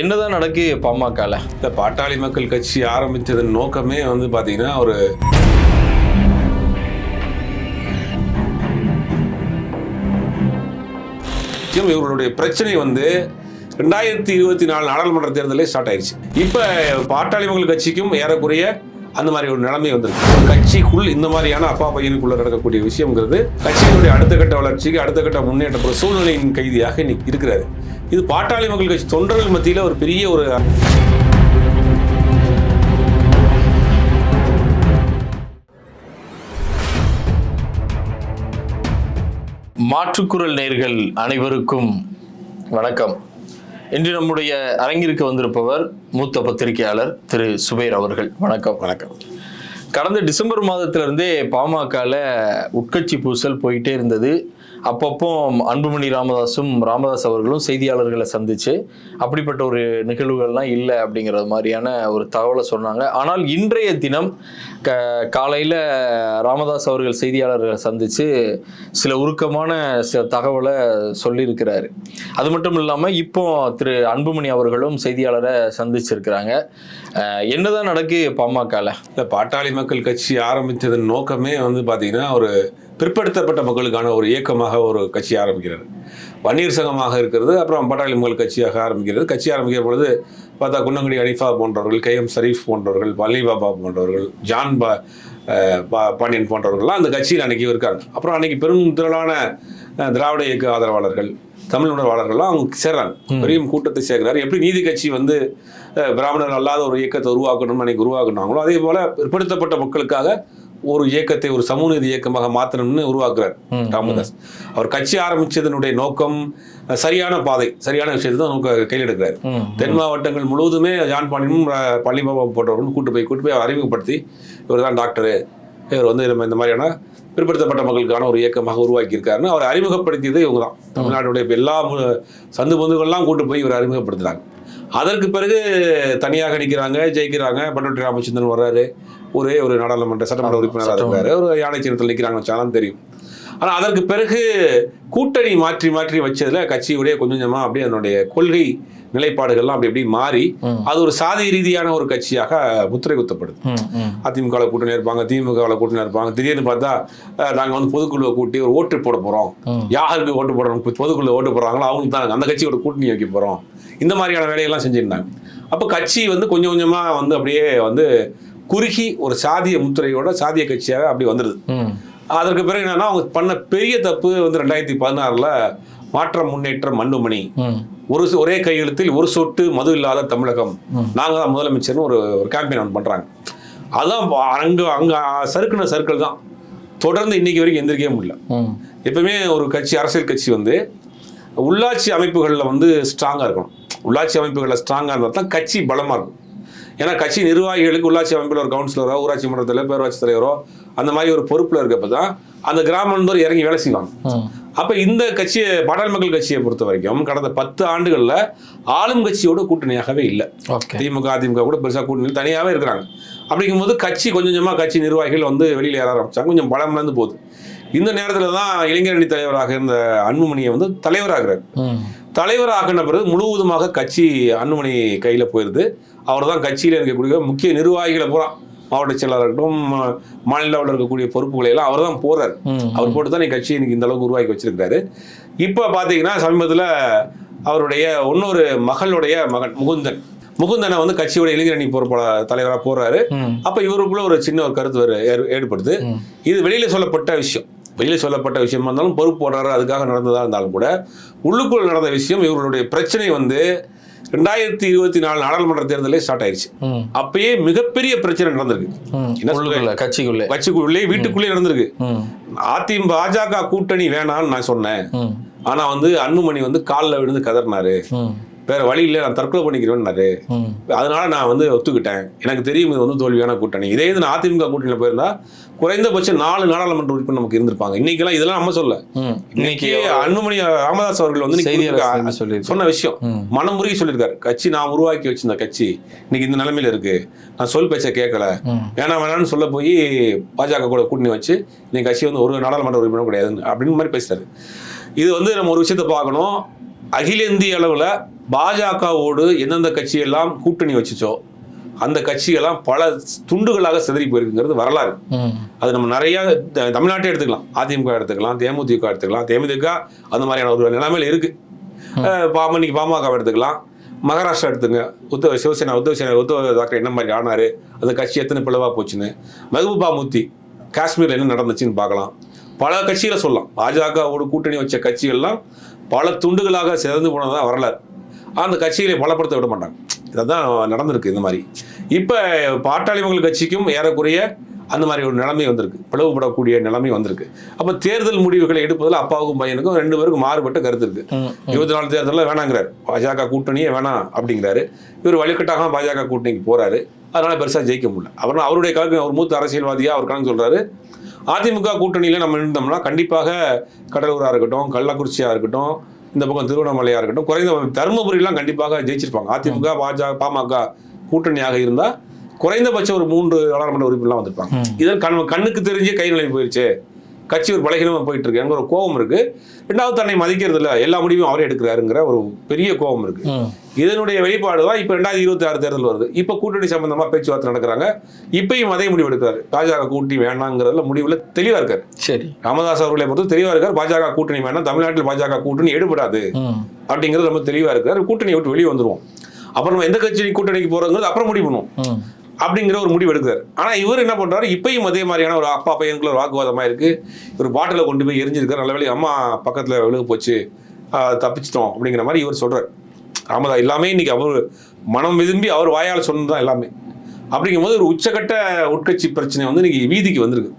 என்னதான் நடக்கு பாமகல? இந்த பாட்டாளி மக்கள் கட்சி ஆரம்பித்ததன் நோக்கமே வந்து பார்த்தீங்கன்னா ஒரு இவர்களுடைய பிரச்சனை வந்து ரெண்டாயிரத்தி இருபத்தி நாலு நாடாளுமன்ற தேர்தலே ஸ்டார்ட் ஆயிடுச்சு இப்போ பாட்டாளி மக்கள் கட்சிக்கும் ஏறக்குறைய அந்த மாதிரி ஒரு நிலைமை வந்திருக்கு. கட்சிக்குள் இந்த மாதிரியான அப்பா பையனுக்குள்ள நடக்கக்கூடிய விஷயங்கிறது கட்சியினுடைய அடுத்த கட்ட வளர்ச்சிக்கு அடுத்த கட்ட முன்னேற்ற சூழ்நிலையின் கைதியாக இன்னைக்கு இருக்கிறாரு. இது பாட்டாளி மக்கள் கட்சி தொண்டர்கள் மத்தியில் ஒரு பெரிய ஒரு மாற்றுக்குரல் நேர்கள் அனைவருக்கும் வணக்கம். இன்று நம்முடைய அரங்கிற்கு வந்திருப்பவர் மூத்த பத்திரிகையாளர் திரு சுபைர் அவர்கள். வணக்கம். வணக்கம். கடந்த டிசம்பர் மாதத்திலிருந்தே பாமகல உட்கட்சி பூசல் போயிட்டே இருந்தது. அப்பப்போ அன்புமணி ராமதாஸும் ராமதாஸ் அவர்களும் செய்தியாளர்களை சந்திச்சு அப்படிப்பட்ட ஒரு நிகழ்வுகள்லாம் இல்லை அப்படிங்கிறது மாதிரியான ஒரு தகவலை சொன்னாங்க. ஆனால் இன்றைய தினம் க காலையில் ராமதாஸ் அவர்கள் செய்தியாளர்களை சந்தித்து சில உருக்கமான சில தகவலை சொல்லியிருக்கிறாரு. அது மட்டும் இல்லாமல் இப்போ திரு அன்புமணி அவர்களும் செய்தியாளரை சந்திச்சிருக்கிறாங்க. என்னதான் நடக்கு பாமகவில் இந்த பாட்டாளி மக்கள் கட்சி ஆரம்பித்ததன் நோக்கமே வந்து பார்த்தீங்கன்னா ஒரு பிற்படுத்தப்பட்ட மக்களுக்கான ஒரு இயக்கமாக ஒரு கட்சி ஆரம்பிக்கிறார் வன்னியர் சங்கமாக இருக்கிறது அப்புறம் பாட்டாளி மக்கள் கட்சியாக ஆரம்பிக்கிறது. கட்சி ஆரம்பிக்கிற பொழுது பார்த்தா குன்னங்குடி அனிஃபா போன்றவர்கள் கே எம் ஷரீஃப் போன்றவர்கள் பழனி பாபா போன்றவர்கள் ஜான் பா பாண்டியன் போன்றவர்கள்லாம் அந்த கட்சியில் அன்னைக்கு இருக்காங்க. அப்புறம் அன்னைக்கு பெரும் திரளான திராவிட இயக்க ஆதரவாளர்கள் தமிழ் உணர்வாளர்கள்லாம் அவங்க சேர்றாங்க. பெரிய கூட்டத்தை சேர்க்கிறார். எப்படி நீதி கட்சி வந்து பிராமணர் அல்லாத ஒரு இயக்கத்தை உருவாக்கணும்னு அன்னைக்கு உருவாக்குனாங்களோ அதே போல பிற்படுத்தப்பட்ட மக்களுக்காக ஒரு இயக்கத்தை ஒரு சமூக நீதி இயக்கமாக மாற்றணும்னு உருவாக்குறார் ராமதாஸ். அவர் கட்சி ஆரம்பிச்சதனுடைய நோக்கம் சரியான பாதை சரியான விஷயத்தை தான் நோக்க கையில் எடுக்கிறார். தென் மாவட்டங்கள் முழுவதுமே ஜான் பாண்டியனும் அஹ், பழனிபாபா போன்றவர்களும் கூட்டு போய் கூட்டு போய் அறிமுகப்படுத்தி இவர் தான் டாக்டரு இவர் வந்து நம்ம இந்த மாதிரியான பிற்படுத்தப்பட்ட மக்களுக்கான ஒரு இயக்கமாக உருவாக்கியிருக்காருன்னு அவர் அறிமுகப்படுத்தியது இவங்க தான். தமிழ்நாட்டுடைய எல்லா சந்து பொந்துகள்லாம் கூட்டு போய் இவர் அறிமுகப்படுத்துறாங்க. அதற்கு பிறகு தனியாக நிற்கிறாங்க ஜெயிக்கிறாங்க. பண்டோட்டி ராமச்சந்திரன் வர்றாரு. ஒரே ஒரு நாடாளுமன்ற சட்டமன்ற உறுப்பினராக இருக்காரு. ஒரு யானை சின்னத்தில் நிற்கிறாங்க வச்சாலும் தெரியும். ஆனால் அதற்கு பிறகு கூட்டணி மாற்றி மாற்றி வச்சதுல கட்சியுடைய கொஞ்சம் கொஞ்சமாக அப்படியே அதனுடைய கொள்கை நிலைப்பாடுகள்லாம் அப்படி அப்படி மாறி அது ஒரு சாதி ரீதியான ஒரு கட்சியாக முத்திரை குத்தப்படுது. அதிமுக கூட்டணி இருப்பாங்க திமுக கூட்டணி இருப்பாங்க. திடீர்னு பார்த்தா அஹ், நாங்க வந்து பொதுக்குழுவை கூட்டி ஒரு ஓட்டு போட போறோம். ம். யாருக்கு ஓட்டு போடுறோம் பொதுக்குழு ஓட்டு போடுறாங்களோ அவங்களுக்கு தான் அந்த கட்சியோட கூட்டணி வைக்க போறோம். இந்த மாதிரியான வேலையெல்லாம் செஞ்சிருந்தாங்க. அப்போ கட்சி வந்து கொஞ்சம் கொஞ்சமா வந்து அப்படியே வந்து குறுகி ஒரு சாதிய முத்திரையோட சாதிய கட்சியாக அப்படி வந்துடுது. அதற்கு பிறகு என்னன்னா அவங்க பண்ண பெரிய தப்பு வந்து ரெண்டாயிரத்தி பதினாறுல மாற்றம் முன்னேற்றம் மண்ணுமணி. ஒரு ஒரே கையெழுத்தில் ஒரு சொட்டு மது இல்லாத தமிழகம். நாங்க தான் முதலமைச்சர்னு ஒரு ஒரு கேம்பெயின் ஒன்று பண்றாங்க. அதான் அங்க அங்க சறுக்குன சர்க்கிள் தான். தொடர்ந்து இன்னைக்கு வரைக்கும் எந்திரிக்கவே முடியல. எப்பவுமே ஒரு கட்சி அரசியல் கட்சி வந்து உள்ளாட்சி அமைப்புகளில் வந்து ஸ்ட்ராங்காக இருக்கணும். உள்ளாட்சி அமைப்புகளில் ஸ்ட்ராங்காக இருந்தால் தான் கட்சி பலமாக இருக்கும். ஏன்னா கட்சி நிர்வாகிகளுக்கு உள்ளாட்சி அமைப்பில் ஒரு கவுன்சிலரோ ஊராட்சி மன்றத்தில் பேரூராட்சி தலைவரோ அந்த மாதிரி ஒரு பொறுப்பில் இருக்கப்ப தான் அந்த கிராமந்தோர் இறங்கி வேலை செய்வாங்க. அப்ப இந்த கட்சியை பாட்டாளி மக்கள் கட்சியை பொறுத்த வரைக்கும் கடந்த பத்து ஆண்டுகள்ல ஆளும் கட்சியோட கூட்டணியாகவே இல்லை. திமுக அதிமுக கூட பெருசா கூட்டணி தனியாவே இருக்கிறாங்க. அப்படிங்கும்போது கட்சி கொஞ்சம் கொஞ்சமா கட்சி நிர்வாகிகள் வந்து வெளியில ஏற ஆரம்பிச்சாங்க. கொஞ்சம் பலம் இழந்து போகுது. இந்த நேரத்துல தான் இளைஞரணி தலைவராக இருந்த அன்புமணியை வந்து தலைவராகிறார். ம். தலைவர் ஆக்கின பிறகு முழுவதுமாக கட்சி அன்புமணி கையில போயிருது அவர் தான் கட்சியில இருக்கக்கூடிய முக்கிய நிர்வாகிகளை பூரா மாவட்ட செயலாளர் இருக்கட்டும் மாநில லெவலில் இருக்கக்கூடிய பொறுப்புகளை எல்லாம் அவர் தான் போறாரு. அவர் போட்டு தான் கட்சி இன்னைக்கு இந்த அளவுக்கு உருவாக்கி வச்சிருக்காரு இப்போ பார்த்தீங்கன்னா சமீபத்தில் அவருடைய இன்னொரு மகளுடைய மகன் முகுந்தன் முகுந்தனை வந்து கட்சியோட இளைஞரணி பொறுப்பாளர் தலைவராக போறாரு. அப்ப இவருக்குள்ள ஒரு சின்ன ஒரு கருத்து ஏற்படுது. இது வெளியில சொல்லப்பட்ட விஷயம் வெளியில சொல்லப்பட்ட விஷயமா இருந்தாலும் பொறுப்பு போடுறாரு அதுக்காக நடந்ததா இருந்தாலும் கூட உள்ளுக்குள் நடந்த விஷயம் இவர்களுடைய பிரச்சனை வந்து ரெண்டாயிரத்தி இருபத்தி நாலு நாடாளுமன்ற தேர்தலே ஸ்டார்ட் ஆயிருச்சு. ம். அப்பயே மிகப்பெரிய பிரச்சனை நடந்திருக்கு. கட்சிக்குள்ள. கட்சிக்குள்ளே வீட்டுக்குள்ளே நடந்திருக்கு. அதிமுக பாஜக கூட்டணி வேணாம்னு நான் சொன்னேன். ஆனா வந்து அன்புமணி வந்து காலில் விழுந்து கதறினாரு. வேற வழி இல்லை நான் தற்கொலை பண்ணிக்கிறேன்னாரு. அதனால நான் வந்து ஒத்துக்கிட்டேன். எனக்கு தெரியும் இது வந்து தோல்வியான கூட்டணி. இதே இது நான் அதிமுக கூட்டணியில் போயிருந்தா குறைந்தபட்சம் நாலு நாடாளுமன்ற உறுப்பினர் நமக்கு இருந்திருப்பாங்க. இன்னைக்கெல்லாம் இதெல்லாம் நம்ம சொல்ல. இன்னைக்கு அன்புமணி ராமதாஸ் அவர்கள் வந்து. சொன்ன விஷயம். மனம் முருகி சொல்லியிருக்காரு. கட்சி நான் உருவாக்கி வச்சிருந்த கட்சி இன்னைக்கு இந்த நிலைமையில இருக்கு. நான் சொல் பேச்சை கேட்கல. ம். வேணாம் வேணாம்னு சொல்ல போய் பாஜக கூட கூட்டணி வச்சு இன்னைக்கு கட்சி வந்து ஒரு நாடாளுமன்ற உறுப்பினர் கிடையாது அப்படின்னு மாதிரி பேசுறாரு இது வந்து நம்ம ஒரு விஷயத்தை பார்க்கணும். அகில இந்திய அளவில் பாஜகவோடு எந்தெந்த கட்சியெல்லாம் கூட்டணி வச்சுச்சோ அந்த கட்சியெல்லாம் பல துண்டுகளாக சிதறி போயிருக்குங்கிறது வரலாறு. அது நம்ம நிறைய தமிழ்நாட்டை எடுத்துக்கலாம். அதிமுக எடுத்துக்கலாம் தேமுதிக எடுத்துக்கலாம் தேமுதிக அந்த மாதிரியான ஒரு நிலைமையில இருக்கு. இன்னைக்கு பாமக எடுத்துக்கலாம். மகாராஷ்டிரா எடுத்துங்க. உத்தவ சிவசேனா உத்தவ சேனா உத்தவ தாக்கரே என்ன மாதிரி ஆனாரு? அந்த கட்சி எத்தனை பிளவா போச்சுன்னு. மெஹபூபா முத்தி காஷ்மீர்ல என்ன நடந்துச்சுன்னு பார்க்கலாம். பல கட்சிகளை சொல்லலாம். பாஜகவோட கூட்டணி வச்ச கட்சிகள்லாம் பல துண்டுகளாக சிறந்து போனதா வரலாறு. அந்த கட்சிகளை பலப்படுத்த விட மாட்டாங்க. இதுதான் நடந்திருக்கு இந்த மாதிரி. இப்போ பாட்டாளி மக்கள் கட்சிக்கும் ஏறக்குறைய அந்த மாதிரி ஒரு நிலைமை வந்திருக்கு. பிளவுபடக்கூடிய நிலைமை வந்திருக்கு. அப்போ தேர்தல் முடிவுகளை எடுப்பதில் அப்பாவுக்கும் பையனுக்கும் ரெண்டு பேருக்கும் மாறுபட்ட கருத்து இருக்கு. இருபத்தி நாலு தேர்தலில் வேணாங்கிறார். பாஜக கூட்டணியே வேணாம் அப்படிங்கிறாரு. இவர் வழிகட்டாக பாஜக கூட்டணிக்கு போறாரு. அதனால பெருசாக ஜெயிக்க முடியல. அப்புறம் அவருடைய கணக்கு அவர் மூத்த அரசியல்வாதியா அவர் கணக்கு சொல்றாரு. அதிமுக கூட்டணியில் நம்ம இருந்தோம்னா கண்டிப்பாக கடலூராக இருக்கட்டும் கள்ளக்குறிச்சியாக இருக்கட்டும் இந்த பக்கம் திருவண்ணாமலையாக இருக்கட்டும் குறைந்த தருமபுரியெல்லாம் கண்டிப்பாக ஜெயிச்சிருப்பாங்க. அதிமுக பாஜக பாமக கூட்டணியாக இருந்தால் குறைந்தபட்சம் ஒரு மூன்று நாடாளுமன்ற உறுப்பினர்லாம் வந்திருப்பாங்க. இதன் கண் கண்ணுக்கு தெரிஞ்சே கை நிலை போயிடுச்சு கட்சி ஒரு பலகீனமாக போயிட்டு இருக்கு எனக்கு ஒரு கோபம் இருக்கு. ரெண்டாவது தன்னை மதிக்கிறது இல்ல எல்லா முடிவும் அவரே எடுக்கிறாருங்கிற ஒரு பெரிய கோபம் இருக்கு. இதனுடைய வெளிப்பாடு தான் இப்போ ரெண்டாயிரத்தி இருபத்தி ஆறு தேர்தல் வருது. இப்போ கூட்டணி சம்பந்தமா பேச்சுவார்த்தை நடக்கிறாங்க. இப்பயும் அதே முடிவு எடுக்கிறாரு. பாஜக கூட்டணி வேணாங்கிறதுல முடிவுல தெளிவா இருக்காரு. சரி. ராமதாஸ் அவர்களை பொறுத்து தெளிவா இருக்காரு. பாஜக கூட்டணி வேணாம். தமிழ்நாட்டில் பாஜக கூட்டணி எடுபடாது. அப்படிங்கிறது ரொம்ப தெளிவா இருக்காரு. கூட்டணியை விட்டு வெளியே வந்துருவோம். அப்புறம் நம்ம எந்த கட்சி கூட்டணிக்கு போறோங்கிறது அப்புறம் முடிவு பண்ணுவோம். அப்படிங்கிற ஒரு முடிவு எடுக்கிறார். ஆனா இவர் என்ன பண்றாரு? இப்பயும் அதே மாதிரியான ஒரு அப்பா பையனுக்குள்ள ஒரு வாக்குவாதமா இருக்கு. ஒரு பாட்டில கொண்டு போய் எரிஞ்சிருக்காரு. நல்ல வேளை அம்மா பக்கத்துல விழுக போச்சு. தப்பிச்சிட்டோம் அப்படிங்கிற மாதிரி இவர் சொல்றாரு. ராமதா எல்லாமே இன்னைக்கு அவர் மனம் விரும்பி அவர் வாயால் சொன்னதுதான் எல்லாமே அப்படிங்கும்போது ஒரு உச்சக்கட்ட உட்கட்சி பிரச்சனை வந்து இன்னைக்கு வீதிக்கு வந்திருக்கு.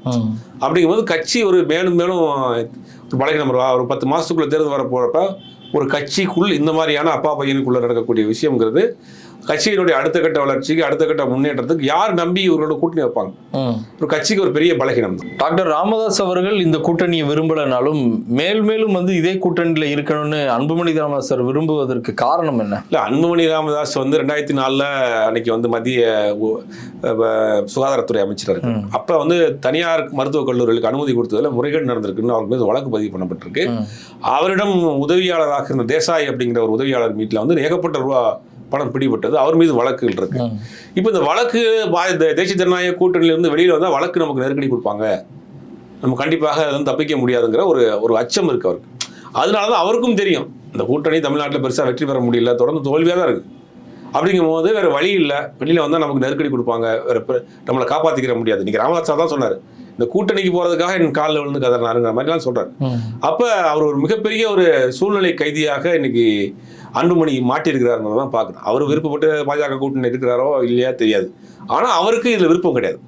அப்படிங்கும்போது கட்சி ஒரு மேலும் மேலும் வரும். ஒரு பத்து மாசத்துக்குள்ள தேர்தல் வர போறப்ப ஒரு கட்சிக்குள் இந்த மாதிரியான அப்பா பையனுக்குள்ள நடக்கக்கூடிய விஷயம்ங்கிறது கட்சியினுடைய அடுத்த கட்ட வளர்ச்சிக்கு அடுத்த கட்ட முன்னேற்றத்துக்கு யார் நம்பி இவர்களோட கூட்டணி வைப்பாங்க. ஒரு கட்சிக்கு ஒரு பெரிய பலகீனம் தான் டாக்டர் ராமதாஸ் அவர்கள் இந்த கூட்டணியை விரும்பலனாலும் மேல் மேலும் வந்து இதே கூட்டணியில இருக்கணும்னு அன்புமணி ராமதாஸ் சார் விரும்புவதற்கு காரணம் என்ன இல்ல அன்புமணி ராமதாஸ் வந்து ரெண்டாயிரத்தி நாலுல அன்னைக்கு வந்து மத்திய சுகாதாரத்துறை அமைச்சர். அப்ப வந்து தனியார் மருத்துவக் கல்லூரிகளுக்கு அனுமதி கொடுத்ததுல முறைகேடு நடந்திருக்குன்னு அவருக்கு மீது வழக்கு பதிவு பண்ணப்பட்டிருக்கு. அவரிடம் உதவியாளராக இருந்த தேசாய் அப்படிங்கிற ஒரு உதவியாளர் வீட்டில் வந்து ஏகப்பட்ட ரூபா பணம் பிடிபட்டது. அவர் மீது வழக்குகள் இருக்கு. இப்போ இந்த வழக்கு தேசிய ஜனநாயக கூட்டணியிலிருந்து வெளியில வந்தால் வழக்கு நமக்கு நெருக்கடி கொடுப்பாங்க. நம்ம கண்டிப்பாக அதை வந்து தப்பிக்க முடியாதுங்கிற ஒரு ஒரு அச்சம் இருக்கு அவருக்கு. அதனால தான் அவருக்கும் தெரியும். இந்த கூட்டணி தமிழ்நாட்டில் பெருசாக வெற்றி பெற முடியல தொடர்ந்து தோல்வியாக தான் இருக்கு. அப்படிங்கும் போது வேற வழி இல்லை. வெளியில வந்தால் நமக்கு நெருக்கடி கொடுப்பாங்க. வேற நம்மளை காப்பாற்றிக்கிற முடியாது. இன்னைக்கு ராமதாஸ் தான் சொன்னார். இந்த கூட்டணிக்கு போறதுக்காக என் காலில் விழுந்து கதறினாருங்கிற மாதிரிலாம் சொல்றாரு. அப்ப அவர் ஒரு மிகப்பெரிய ஒரு சூழ்நிலை கைதியாக இன்னைக்கு அன்புமணி மாட்டியிருக்கிறாருன்னு தான் பார்க்குறேன். அவர் விருப்பப்பட்டு பாஜக கூட்டணி இருக்கிறாரோ இல்லையா தெரியாது. ஆனா அவருக்கு இதுல விருப்பம் கிடையாது.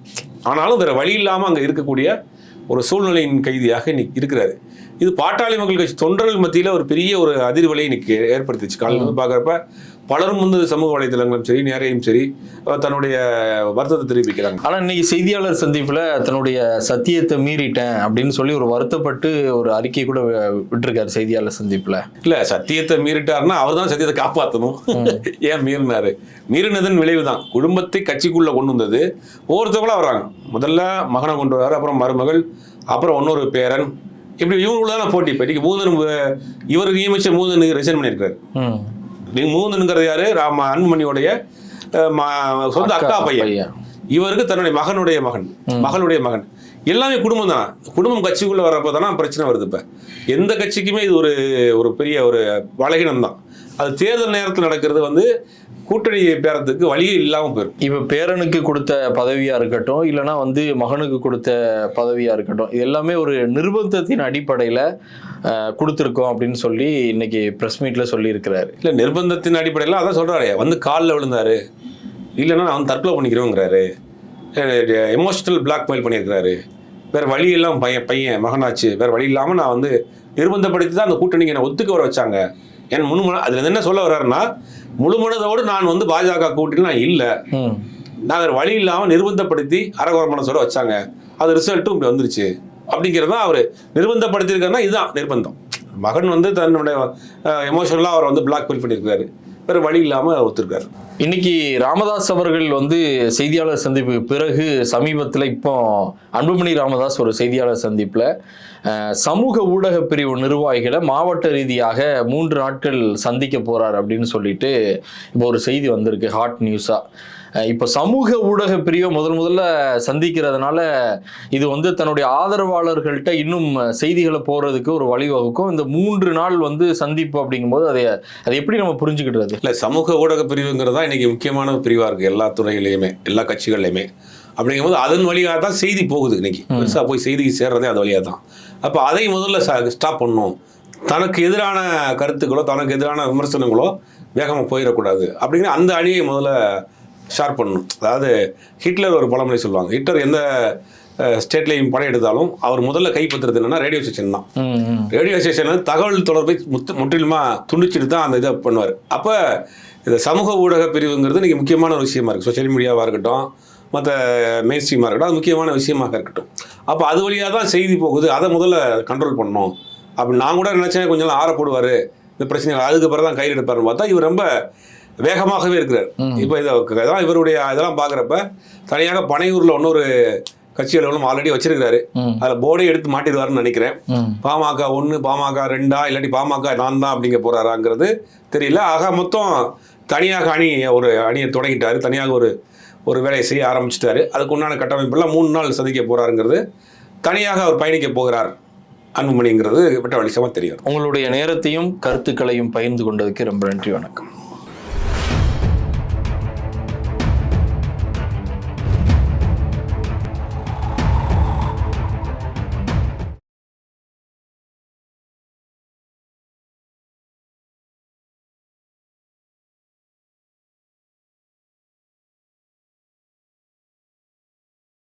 ஆனாலும் வேற வழி இல்லாம அங்க இருக்கக்கூடிய ஒரு சூழ்நிலையின் கைதியாக இன்னைக்கு இருக்கிறாரு. இது பாட்டாளி மக்கள் கட்சி தொண்டர்கள் மத்தியில ஒரு பெரிய ஒரு அதிர்வலை இன்னைக்கு ஏற்படுத்திச்சு. காலையில் பார்க்குறப்ப பலரும் வந்து சமூக வலைதளங்களும் சரி நேரையும் சரி தன்னுடைய வருத்தத்தை தெரிவிக்கிறாங்க. ஆனா இன்னைக்கு செய்தியாளர் சந்திப்புல தன்னுடைய சத்தியத்தை மீறிட்டேன் அப்படின்னு சொல்லி ஒரு வருத்தப்பட்டு ஒரு அறிக்கை கூட விட்டிருக்காரு செய்தியாளர் சந்திப்புல. இல்ல சத்தியத்தை மீறிட்டாருன்னா அவர் தான் சத்தியத்தை காப்பாற்றணும் ஏன் மீறினாரு? மீறினதன் விளைவு தான் குடும்பத்தை கட்சிக்குள்ள கொண்டு வந்தது. ஒவ்வொருத்தவங்களா வர்றாங்க. முதல்ல மகனை கொண்டு வர்றாரு அப்புறம் மருமகள் அப்புறம் இன்னொரு பேரன். இப்படி இவங்களுக்குள்ள போட்டி. இப்போ இன்னைக்கு மூதன் இவர் நியமிச்ச மூதன் ரிசைன் பண்ணியிருக்காரு. மூதனுங்கிறது யாரு? ராம அன்புமணியோடைய சொந்த அக்கா பையன். இவருக்கு தன்னுடைய மகனுடைய மகன். மகளுடைய மகன். எல்லாமே குடும்பம் தானே? குடும்பம் கட்சிக்குள்ள வர்றப்போ தானே பிரச்சனை வருது இப்ப. எந்த கட்சிக்குமே இது ஒரு ஒரு பெரிய ஒரு பலகீனம் தான் அது தேர்தல் நேரத்தில் நடக்கிறது வந்து கூட்டணி பேரத்துக்கு வழியே இல்லாம போயிடும் இப்ப பேரனுக்கு கொடுத்த பதவியா இருக்கட்டும் இல்லைன்னா வந்து மகனுக்கு கொடுத்த பதவியா இருக்கட்டும் இது எல்லாமே ஒரு நிர்பந்தத்தின் அடிப்படையில கொடுத்திருக்கோம் அப்படின்னு சொல்லி இன்னைக்கு பிரஸ் மீட்ல சொல்லி இருக்கிறாரு இல்ல நிர்பந்தத்தின் அடிப்படையில் அதான் சொல்றாரு. வந்து காலில் விழுந்தாரு. இல்லைன்னா நான் வந்து தற்கொலை பண்ணிக்கிறோங்கிறாரு. எமோஷனல் பிளாக்மெயில் பண்ணியிருக்கிறாரு. வேற வழி இல்லாம பையன் பையன் மகனாச்சு. வேற வழி இல்லாம நான் வந்து நிர்பந்தப்படுத்தி தான் அந்த கூட்டணிக்கு என்னை ஒத்துக்க வர வச்சாங்க. என் முழு அதுல என்ன சொல்ல வர்றாருன்னா முழு மனதோடு நான் வந்து பாஜக கூட்டணி நான் இல்லை வேற வழி இல்லாம நிர்பந்தப்படுத்தி அரகுர மனசோட வச்சாங்க. அது ரிசல்ட்டும் இப்படி வந்துருச்சு. அப்படிங்கிறது அவர் நிர்பந்தப்படுத்தியிருக்காருன்னா இதுதான் நிர்பந்தம். மகன் வந்து தன்னுடைய எமோஷனலாக அவர் வந்து பிளாக்மெயில் பண்ணியிருக்காரு. வேற வழி இல்லாம ஒத்துருக்காரு. இன்னைக்கு ராமதாஸ் அவர்கள் வந்து செய்தியாளர் சந்திப்புக்கு பிறகு சமீபத்தில் இப்போ அன்புமணி ராமதாஸ் ஒரு செய்தியாளர் சந்திப்பில் சமூக ஊடக பிரிவு நிர்வாகிகளை மாவட்ட ரீதியாக மூன்று நாட்கள் சந்திக்க போகிறார் அப்படின்னு சொல்லிட்டு இப்போ ஒரு செய்தி வந்திருக்கு ஹாட் நியூஸாக இப்போ சமூக ஊடக பிரிவை முதல் முதல்ல சந்திக்கிறதுனால இது வந்து தன்னுடைய ஆதரவாளர்கள்ட்ட இன்னும் செய்திகளை போகிறதுக்கு ஒரு வழிவகுக்கும். இந்த மூன்று நாள் வந்து சந்திப்பு அப்படிங்கும்போது அதை அதை எப்படி நம்ம புரிஞ்சுக்கிட்டுறது இல்லை சமூக ஊடக பிரிவுங்கிறதா இன்றைக்கி முக்கியமான பிரிவாக இருக்குது எல்லா துறையிலையுமே எல்லா கட்சிகள்லையுமே. அப்படிங்கும்போது அதன் வழியாக தான் செய்தி போகுது இன்னைக்கு. பெருசாக போய் செய்தி சேர்றதே அது வழியாக தான். அப்போ அதை முதல்ல ஸ்டாப் பண்ணணும் தனக்கு எதிரான கருத்துக்களோ தனக்கு எதிரான விமர்சனங்களோ வேகமாக போயிடக்கூடாது. அப்படிங்கிற அந்த அணியை முதல்ல ஷார்ப் பண்ணணும் அதாவது ஹிட்லர் ஒரு பழமொழி சொல்லுவாங்க. ஹிட்லர் எந்த ஸ்டேட்லையும் படம் எடுத்தாலும் அவர் முதல்ல கைப்பற்றுறது என்னன்னா ரேடியோ ஸ்டேஷன் தான். ரேடியோ ஸ்டேஷனில் தகவல் தொடர்பை முத்து முற்றிலுமாக துண்டிச்சிட்டு தான் அந்த இதை பண்ணுவார். அப்போ இந்த சமூக ஊடக பிரிவுங்கிறது இன்றைக்கி முக்கியமான ஒரு விஷயமா இருக்குது சோஷியல் மீடியாவாக இருக்கட்டும் மற்ற மெயின் ஸ்ட்ரீமாக இருக்கட்டும் அது முக்கியமான விஷயமாக இருக்கட்டும். அப்போ அது வழியாக தான் செய்தி போகுது. அதை முதல்ல கண்ட்ரோல் பண்ணணும். அப்படி நான் கூட நினச்சேன் கொஞ்சம் நாள் ஆறப்படுவார். இந்த பிரச்சனை அதுக்கு பிறகு தான் கையில் எடுப்பாருன்னு பார்த்தா இவர் ரொம்ப வேகமாகவே இருக்கிறார். இப்போ இதை இதான் இவருடைய இதெல்லாம் பார்க்குறப்ப தனியாக பனையூரில் இன்னொரு கட்சி அலுவலகம் ஆல்ரெடி வச்சிருக்கிறாரு. அதில் போர்டே எடுத்து மாட்டிடுவாருன்னு நினைக்கிறேன். பாமக ஒன்று பாமக ரெண்டா இல்லாட்டி பாமக நான் தான் அப்படிங்க போறாராங்கிறது தெரியல. ஆக மொத்தம் தனியாக அணி ஒரு அணியை தொடங்கிட்டாரு. தனியாக ஒரு ஒரு வேலையை செய்ய ஆரம்பிச்சிட்டாரு. அதுக்கு உண்டான கட்டமைப்பெல்லாம் மூணு நாள் சந்திக்க போறாருங்கிறது தனியாக அவர் பயணிக்க போகிறார். அன்புமணிங்கிறது விட்ட வெளிச்சமாக தெரியும் உங்களுடைய நேரத்தையும் கருத்துக்களையும் பகிர்ந்து கொண்டதுக்கு ரொம்ப நன்றி வணக்கம்.